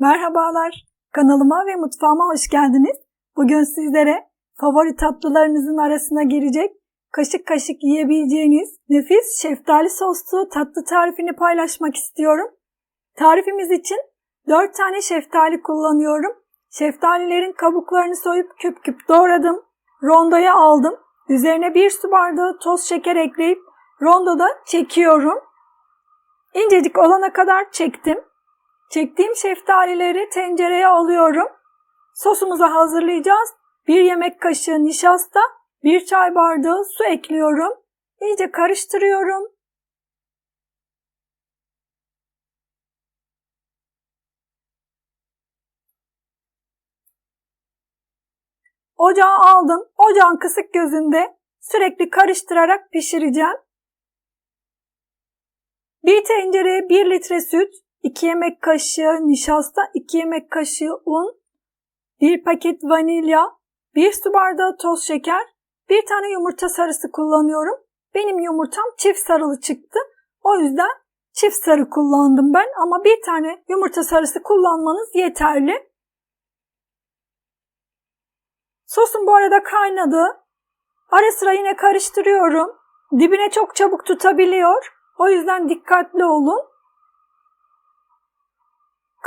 Merhabalar, kanalıma ve mutfağıma hoş geldiniz. Bugün sizlere favori tatlılarınızın arasına girecek, kaşık kaşık yiyebileceğiniz nefis şeftali soslu tatlı tarifini paylaşmak istiyorum. Tarifimiz için 4 tane şeftali kullanıyorum. Şeftalilerin kabuklarını soyup küp küp doğradım. Rondoya aldım. Üzerine 1 su bardağı toz şeker ekleyip rondoda çekiyorum. İncecik olana kadar çektim. Çektiğim şeftalileri tencereye alıyorum. Sosumuzu hazırlayacağız. Bir yemek kaşığı nişasta, bir çay bardağı su ekliyorum. İyice karıştırıyorum. Ocağı aldım. Ocağın kısık gözünde sürekli karıştırarak pişireceğim. Bir tencereye 1 litre süt, 2 yemek kaşığı nişasta, 2 yemek kaşığı un, 1 paket vanilya, 1 su bardağı toz şeker, 1 tane yumurta sarısı kullanıyorum. Benim yumurtam çift sarılı çıktı. O yüzden çift sarı kullandım ben ama bir tane yumurta sarısı kullanmanız yeterli. Sosum bu arada kaynadı. Ara sıra yine karıştırıyorum. Dibine çok çabuk tutabiliyor. O yüzden dikkatli olun.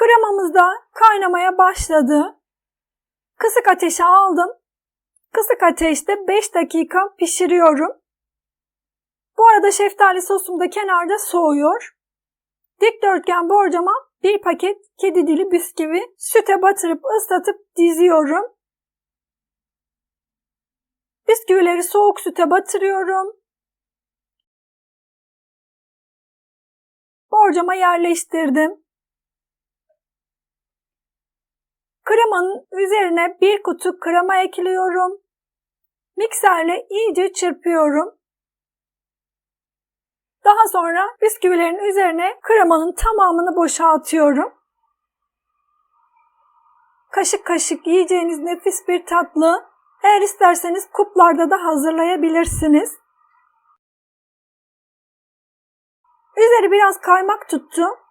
Kremamız da kaynamaya başladı. Kısık ateşe aldım. Kısık ateşte 5 dakika pişiriyorum. Bu arada şeftali sosum da kenarda soğuyor. Dikdörtgen borcama bir paket kedi dili bisküvi süte batırıp ıslatıp diziyorum. Bisküvileri soğuk süte batırıyorum. Borcama yerleştirdim. Kremanın üzerine bir kutu krema ekliyorum. Mikserle iyice çırpıyorum. Daha sonra bisküvilerin üzerine kremanın tamamını boşaltıyorum. Kaşık kaşık yiyeceğiniz nefis bir tatlı. Eğer isterseniz kuplarda da hazırlayabilirsiniz. Üzeri biraz kaymak tuttu.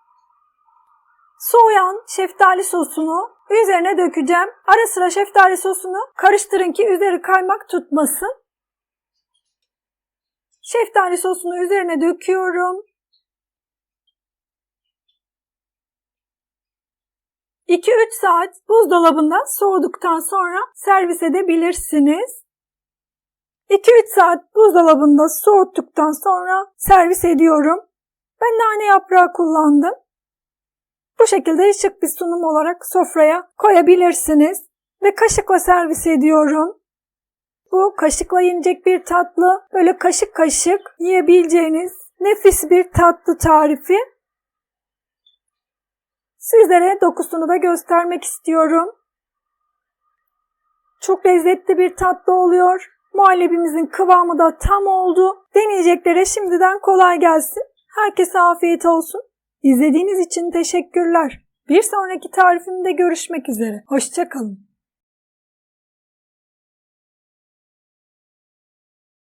Soğuyan şeftali sosunu üzerine dökeceğim. Ara sıra şeftali sosunu karıştırın ki üzeri kaymak tutmasın. Şeftali sosunu üzerine döküyorum. 2-3 saat buzdolabında soğuduktan sonra servis edebilirsiniz. 2-3 saat buzdolabında soğuttuktan sonra servis ediyorum. Ben nane yaprağı kullandım. Bu şekilde şık bir sunum olarak sofraya koyabilirsiniz. Ve kaşıkla servis ediyorum. Bu kaşıkla yenecek bir tatlı, böyle kaşık kaşık yiyebileceğiniz nefis bir tatlı tarifi. Sizlere dokusunu da göstermek istiyorum. Çok lezzetli bir tatlı oluyor. Muhallebimizin kıvamı da tam oldu. Deneyeceklere şimdiden kolay gelsin. Herkese afiyet olsun. İzlediğiniz için teşekkürler. Bir sonraki tarifimde görüşmek üzere. Hoşçakalın.